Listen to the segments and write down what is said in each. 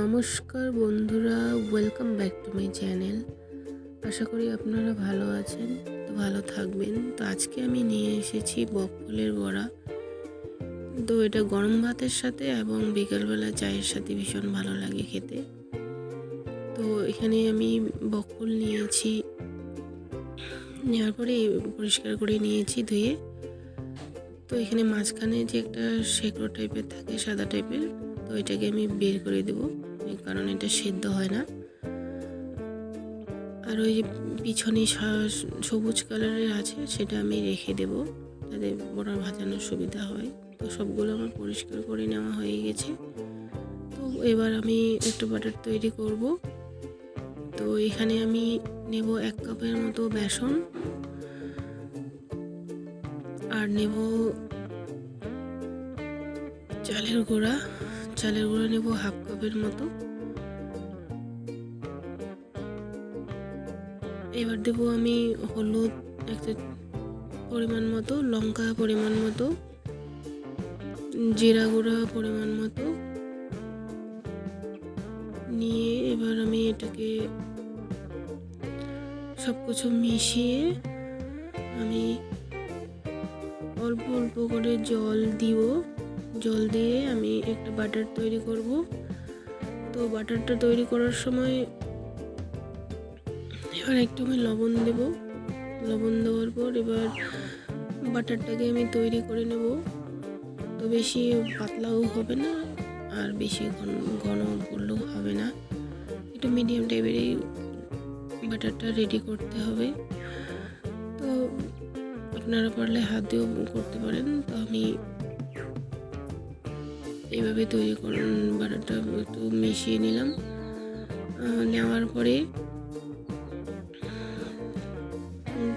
নমস্কার বন্ধুরা welcome back to my channel আশা করি আপনারা ভালো আছেন, তো ভালো থাকবেন। তো আজকে আমি নিয়ে এসেছি বকফুলের বড়া। তো এটা গরম ভাতের সাথে এবং বিকালবেলা চায়ের সাথে ভীষণ ভালো লাগে খেতে। তো এখানে আমি বকফুল নিয়েছি, নেওয়ার পরে পরিষ্কার করে নিয়েছি ধুয়ে। তো এখানে মাঝখানে যে একটা শেকড়ো টাইপের থাকে, সাদা টাইপের তো এটাকে আমি বের করে দেব কারণ এটা সেদ্ধ হয় না। আর ওই যে পিছনে সবুজ কালারের আছে, সেটা আমি রেখে দেব, যাতে বড়া ভাজানোর সুবিধা হয়। তো সবগুলো আমার পরিষ্কার করে নেওয়া হয়ে গেছে। তো এবার আমি একটা বাটার তৈরি করব। তো এখানে আমি নেব এক কাপের মতো বেসন। আর নেব চালের গুঁড়া। চালের গুঁড়া নেব হাফ কাপের মতো। এবার দেব আমি হলুদ একটা পরিমাণ মতো, লঙ্কা পরিমাণ মতো, জিরা গুঁড়া পরিমাণ মতো। নিয়ে এবার আমি এটাকে সব কিছু মিশিয়ে আমি অল্প অল্প করে জল দিব। জল দিয়ে আমি একটা বাটার তৈরি করব। তো বাটারটা তৈরি করার সময় এবার একটু আমি লবণ দেব। লবণ দেওয়ার পর এবার বাটারটাকে আমি তৈরি করে নেব। তো বেশি পাতলাও হবে না আর বেশি ঘন ঘন করলেও হবে না। একটু মিডিয়াম টাইপেরই বাটারটা রেডি করতে হবে। তো আপনারা পারলে হাত দিয়েও করতে পারেন। তো আমি এইভাবে তৈরি বাটারটা একটু মিশিয়ে নিলাম নেওয়ার পরে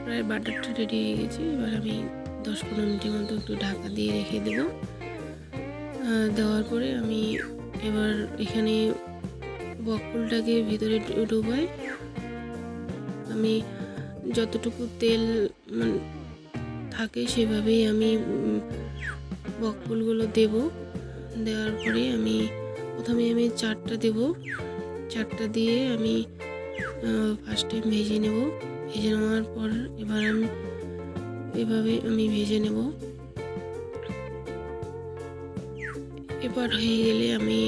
প্রায় বাটারটা রেডি হয়ে গেছে। এবার আমি দশ পনেরো মিনিটের মতো একটু ঢাকা দিয়ে রেখে দেব। দেওয়ার পরে আমি এবার এখানে বকফুলটাকে ভিতরে ডুবাই। আমি যতটুকু তেল মানে থাকে সেভাবেই আমি উম, বকফুলগুলো দেবো। দেওয়ার পরে আমি প্রথমে আমি চারটা দেব। চারটা দিয়ে আমি ফার্স্টে ভেজে নেব। ভেজে নেওয়ার পর এবার আমি এভাবে আমি ভেজে নেব। এবার হয়ে গেলে আমি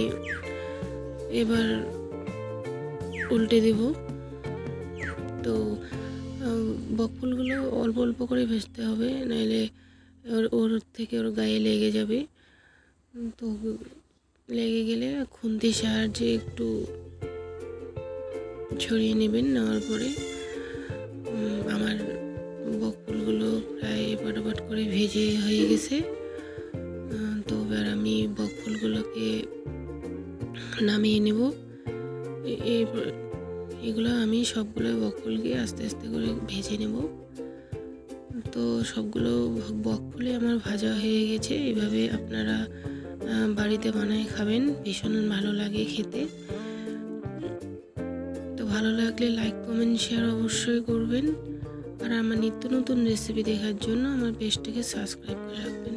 এবার উল্টে দেব। তো বকফুলগুলো অল্প অল্প করে ভেজতে হবে নাহলে ওর ওর থেকে ওর গায়ে লেগে যাবে। তো লেগে গেলে খুন্তির সাহায্যে একটু ছড়িয়ে নেবেন, নেওয়ার পরে আমার বকফুলগুলো প্রায় এপাট ওপাট করে ভেজে হয়ে গেছে। তো এবার আমি বকফুলগুলোকে নামিয়ে নেব। এগুলো আমি সবগুলো বকফুলকে আস্তে আস্তে করে ভেজে নেব। তো সবগুলো বকফুলে আমার ভাজা হয়ে গেছে। এভাবে আপনারা বাড়িতে বানায় খাবেন, ভীষণ ভালো লাগে খেতে। তো ভালো লাগলে লাইক কমেন্ট শেয়ার অবশ্যই করবেন। আর আমার নিত্য নতুন রেসিপি দেখার জন্য আমার পেজটাকে সাবস্ক্রাইব করে রাখবেন।